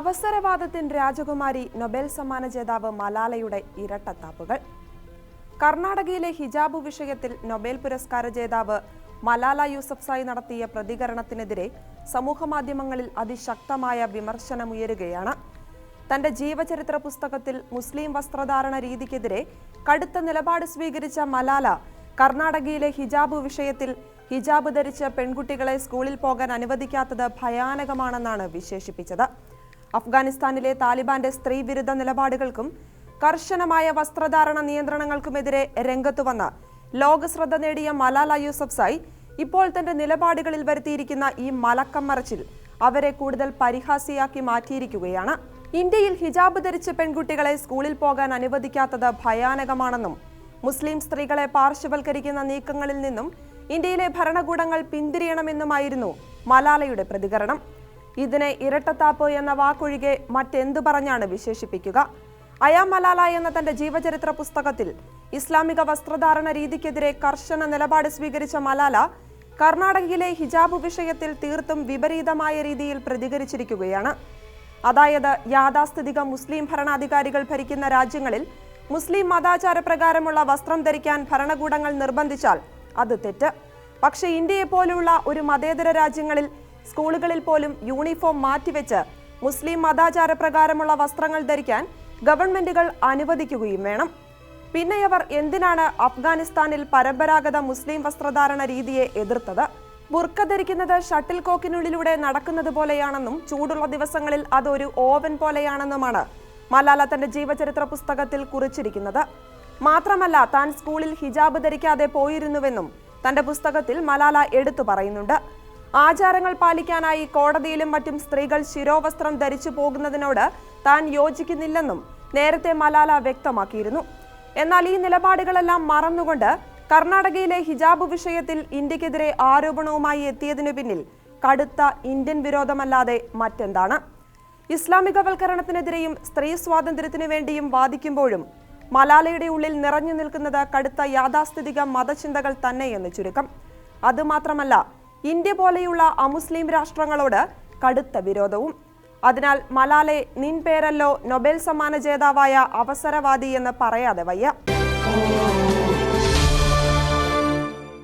അവസരവാദത്തിൻ രാജകുമാരി നൊബേൽ സമ്മാന ജേതാവ് മലാലയുടെ ഇരട്ടത്താപ്പുകൾ. കർണാടകയിലെ ഹിജാബ് വിഷയത്തിൽ നൊബേൽ പുരസ്കാര ജേതാവ് മലാല യൂസഫ്സായി നടത്തിയ പ്രതികരണത്തിനെതിരെ സമൂഹമാധ്യമങ്ങളിൽ അതിശക്തമായ വിമർശനമുയരുകയാണ്. തന്റെ ജീവചരിത്ര പുസ്തകത്തിൽ മുസ്ലിം വസ്ത്രധാരണ രീതിക്കെതിരെ കടുത്ത നിലപാട് സ്വീകരിച്ച മലാല കർണാടകയിലെ ഹിജാബ് വിഷയത്തിൽ ഹിജാബ് ധരിച്ച പെൺകുട്ടികളെ സ്കൂളിൽ പോകാൻ അനുവദിക്കാത്തത് ഭയാനകമാണെന്നാണ് വിശേഷിപ്പിച്ചത്. അഫ്ഗാനിസ്ഥാനിലെ താലിബാന്റെ സ്ത്രീവിരുദ്ധ നിലപാടുകൾക്കും കർശനമായ വസ്ത്രധാരണ നിയന്ത്രണങ്ങൾക്കുമെതിരെ രംഗത്തു വന്ന ലോകശ്രദ്ധ നേടിയ മലാല യൂസഫ്സായി ഇപ്പോൾ തന്റെ നിലപാടുകളിൽ വരുത്തിയിരിക്കുന്ന ഈ മലക്കം മറച്ചിൽ അവരെ കൂടുതൽ പരിഹാസിയാക്കി മാറ്റിയിരിക്കുകയാണ്. ഇന്ത്യയിൽ ഹിജാബ് ധരിച്ച പെൺകുട്ടികളെ സ്കൂളിൽ പോകാൻ അനുവദിക്കാത്തത് ഭയാനകമാണെന്നും മുസ്ലിം സ്ത്രീകളെ പാർശ്വവൽക്കരിക്കുന്ന നീക്കങ്ങളിൽ നിന്നും ഇന്ത്യയിലെ ഭരണകൂടങ്ങൾ പിന്തിരിയണമെന്നുമായിരുന്നു മലാലയുടെ പ്രതികരണം. ഇതിനെ ഇരട്ടത്താപ്പ് എന്ന വാക്കൊഴികെ മറ്റെന്തു പറഞ്ഞാണ് വിശേഷിപ്പിക്കുക? അയാ മലാല എന്ന തന്റെ ജീവചരിത്ര പുസ്തകത്തിൽ ഇസ്ലാമിക വസ്ത്രധാരണ രീതിക്കെതിരെ കർശന നിലപാട് സ്വീകരിച്ച മലാല കർണാടകയിലെ ഹിജാബ് വിഷയത്തിൽ തീർത്തും വിപരീതമായ രീതിയിൽ പ്രതികരിച്ചിരിക്കുകയാണ്. അതായത് യാഥാസ്ഥിതിക മുസ്ലിം ഭരണാധികാരികൾ ഭരിക്കുന്ന രാജ്യങ്ങളിൽ മുസ്ലിം മതാചാരപ്രകാരമുള്ള വസ്ത്രം ധരിക്കാൻ ഭരണകൂടങ്ങൾ നിർബന്ധിച്ചാൽ അത് തെറ്റ്. പക്ഷേ ഇന്ത്യയെ പോലുള്ള ഒരു മതേതര രാജ്യങ്ങളിൽ സ്കൂളുകളിൽ പോലും യൂണിഫോം മാറ്റിവെച്ച് മുസ്ലിം മതാചാര പ്രകാരമുള്ള വസ്ത്രങ്ങൾ ധരിക്കാൻ ഗവൺമെന്റുകൾ അനുവദിക്കുകയും വേണം. പിന്നെയവർ എന്തിനാണ് അഫ്ഗാനിസ്ഥാനിൽ പരമ്പരാഗത മുസ്ലിം വസ്ത്രധാരണ രീതിയെ എതിർത്തത്? ബുർക്ക ധരിക്കുന്നത് ഷട്ടിൽ കോക്കിനുള്ളിലൂടെ നടക്കുന്നത് പോലെയാണെന്നും ചൂടുള്ള ദിവസങ്ങളിൽ അതൊരു ഓവൻ പോലെയാണെന്നുമാണ് മലാല തന്റെ ജീവചരിത്ര പുസ്തകത്തിൽ കുറിച്ചിരിക്കുന്നത്. മാത്രമല്ല താൻ സ്കൂളിൽ ഹിജാബ് ധരിക്കാതെ പോയിരുന്നുവെന്നും തന്റെ പുസ്തകത്തിൽ മലാല എടുത്തു പറയുന്നുണ്ട്. ആചാരങ്ങൾ പാലിക്കാനായി കോടതിയിലും മറ്റും സ്ത്രീകൾ ശിരോവസ്ത്രം ധരിച്ചു പോകുന്നതിനോട് താൻ യോജിക്കുന്നില്ലെന്നും നേരത്തെ മലാല വ്യക്തമാക്കിയിരുന്നു. എന്നാൽ ഈ നിലപാടുകളെല്ലാം മറന്നുകൊണ്ട് കർണാടകയിലെ ഹിജാബ് വിഷയത്തിൽ ഇന്ത്യക്കെതിരെ ആരോപണവുമായി എത്തിയതിനു പിന്നിൽ കടുത്ത ഇന്ത്യൻ വിരോധമല്ലാതെ മറ്റെന്താണ്? ഇസ്ലാമികവൽക്കരണത്തിനെതിരെയും സ്ത്രീ സ്വാതന്ത്ര്യത്തിനു വേണ്ടിയും വാദിക്കുമ്പോഴും മലാലയുടെ ഉള്ളിൽ നിറഞ്ഞു നിൽക്കുന്നത് കടുത്ത യാഥാസ്ഥിതിക മതചിന്തകൾ തന്നെയെന്ന് ചുരുക്കം. അതുമാത്രമല്ല ഇന്ത്യ പോലെയുള്ള അമുസ്ലിം രാഷ്ട്രങ്ങളോട് കടുത്ത വിരോധവും. അതിനാൽ മലാലെ നിൻ പേരല്ലോ നൊബേൽ സമ്മാന ജേതാവായ അവസരവാദി എന്ന് പറയാതെ വയ്യ.